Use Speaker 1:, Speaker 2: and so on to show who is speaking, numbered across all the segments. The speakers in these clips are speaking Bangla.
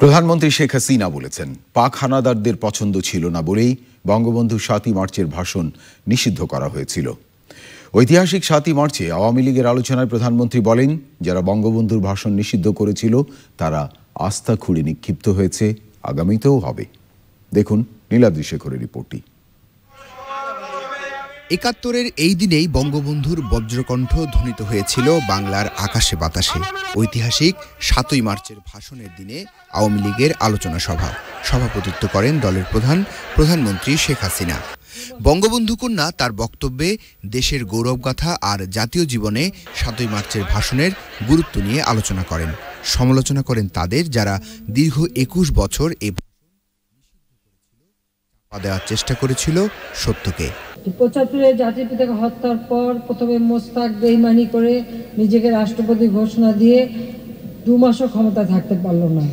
Speaker 1: প্রধানমন্ত্রী শেখ হাসিনা বলেছেন, পাক হানাদারদের পছন্দ ছিল না বলেই বঙ্গবন্ধু সাতই মার্চের ভাষণ নিষিদ্ধ করা হয়েছিল। ঐতিহাসিক সাতই মার্চে আওয়ামী লীগের আলোচনায় প্রধানমন্ত্রী বলেন, যারা বঙ্গবন্ধুর ভাষণ নিষিদ্ধ করেছিল, তারা আস্থা খুঁড়ে নিক্ষিপ্ত হয়েছে, আগামীতেও হবে। দেখুন নীলাদ্রি শেখরের রিপোর্টটি।
Speaker 2: একাত্তরের এই দিনেই বঙ্গবন্ধুর বজ্রকণ্ঠ ধ্বনিত হয়েছিল বাংলার আকাশে বাতাসে। ঐতিহাসিক সাতই মার্চের ভাষণের দিনে আওয়ামী লীগের আলোচনা সভা। সভাপতিত্ব করেন দলের প্রধান, প্রধানমন্ত্রী শেখ হাসিনা। বঙ্গবন্ধু কন্যা তার বক্তব্যে দেশের গৌরবগাথা আর জাতীয় জীবনে সাতই মার্চের ভাষণের গুরুত্ব নিয়ে আলোচনা করেন। সমালোচনা করেন তাদের যারা দীর্ঘ একুশ বছর এ দেওয়ার চেষ্টা করেছিল সত্যকে।
Speaker 3: জাতির পিতাকে হত্যার পর প্রথমে মোস্তাক বেইমানি করে নিজেকে রাষ্ট্রপতি ঘোষণা দিয়ে দু মাসও ক্ষমতা থাকতে পারল না।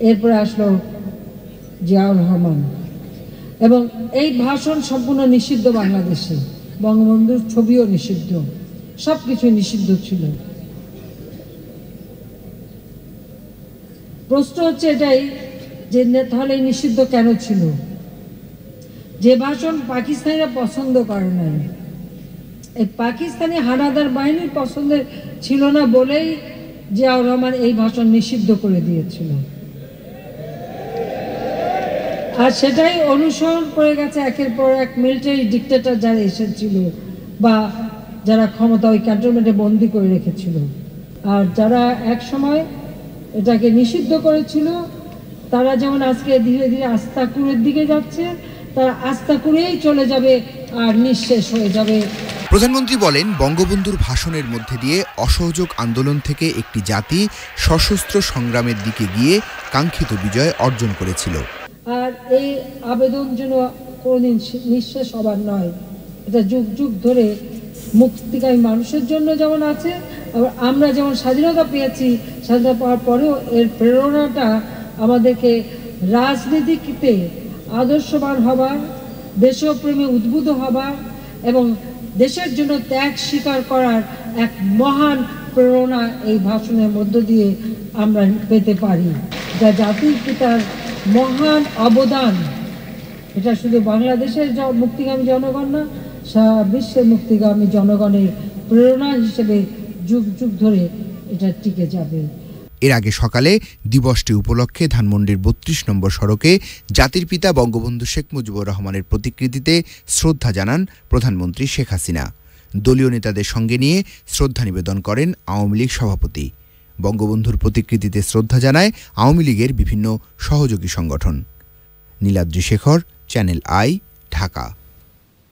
Speaker 3: এরপরে আসলো জিয়াউর রহমান। এবং এই ভাষণ সম্পূর্ণ নিষিদ্ধ বাংলাদেশে। বঙ্গবন্ধুর ছবিও নিষিদ্ধ। সব কিছুই নিষিদ্ধ ছিল। প্রশ্ন হচ্ছে এটাই যে তাহলে নিষিদ্ধ কেন ছিল? যে ভাষণ পাকিস্তানিরা পছন্দ করে নাই। এই পাকিস্তানি হানাদার বাহিনীর পছন্দের ছিল না বলেই জিয়াউর রহমান এই ভাষণ নিষিদ্ধ করে দিয়েছিল। আর সেটাই অনুসরণ করে গেছে একের পর এক মিলিটারি ডিক্টেটর যারা এসেছিল বা যারা ক্ষমতা ওই ক্যান্টনমেন্টে বন্দি করে রেখেছিল। আর যারা এক সময় এটাকে নিষিদ্ধ করেছিল, তারা যেমন আজকে ধীরে ধীরে আস্তাকুরের দিকে যাচ্ছে তারা করেই চলে যাবে আর নিঃশেষ হয়ে যাবে।
Speaker 2: প্রধানমন্ত্রী বলেন বঙ্গবন্ধুর ভাষণের মধ্যে দিয়ে অসহযোগ আন্দোলন থেকে একটি জাতি সশস্ত্র সংগ্রামের দিকে গিয়ে কাঙ্ক্ষিত বিজয় অর্জন করেছিল।
Speaker 3: আর এই আবেদন যেন কোনোদিন নিঃশেষ হবার নয়। এটা যুগ যুগ ধরে মুক্তিকামী মানুষের জন্য যেমন আছে আবার আমরা যেমন স্বাধীনতা পেয়েছি স্বাধীনতা পাওয়ার পরেও এর প্রেরণাটা আমাদেরকে রাজনীতিতে আদর্শবান হবার, দেশপ্রেমে উদ্বুদ্ধ হবার এবং দেশের জন্য ত্যাগ স্বীকার করার এক মহান প্রেরণা এই ভাষণের মধ্য দিয়ে আমরা পেতে পারি। যা জাতির পিতার মহান অবদান। এটা শুধু বাংলাদেশের মুক্তিগামী জনগণ না, সারা বিশ্বের মুক্তিগামী জনগণের প্রেরণা হিসেবে যুগ যুগ ধরে এটা টিকে যাবে।
Speaker 2: এর আগে সকালে দিবসটি উপলক্ষে ধানমন্ডির বত্রিশ নম্বর সড়কে জাতির পিতা বঙ্গবন্ধু শেখ মুজিবুর রহমানের প্রতিকৃতিতে শ্রদ্ধা জানান প্রধানমন্ত্রী শেখ হাসিনা। দলীয় নেতাদের সঙ্গে নিয়ে শ্রদ্ধা নিবেদন করেন আওয়ামী লীগ সভাপতি। বঙ্গবন্ধুর প্রতিকৃতিতে শ্রদ্ধা জানায় আওয়ামী লীগের বিভিন্ন সহযোগী সংগঠন। Niladri Shekhar, Channel I, Dhaka.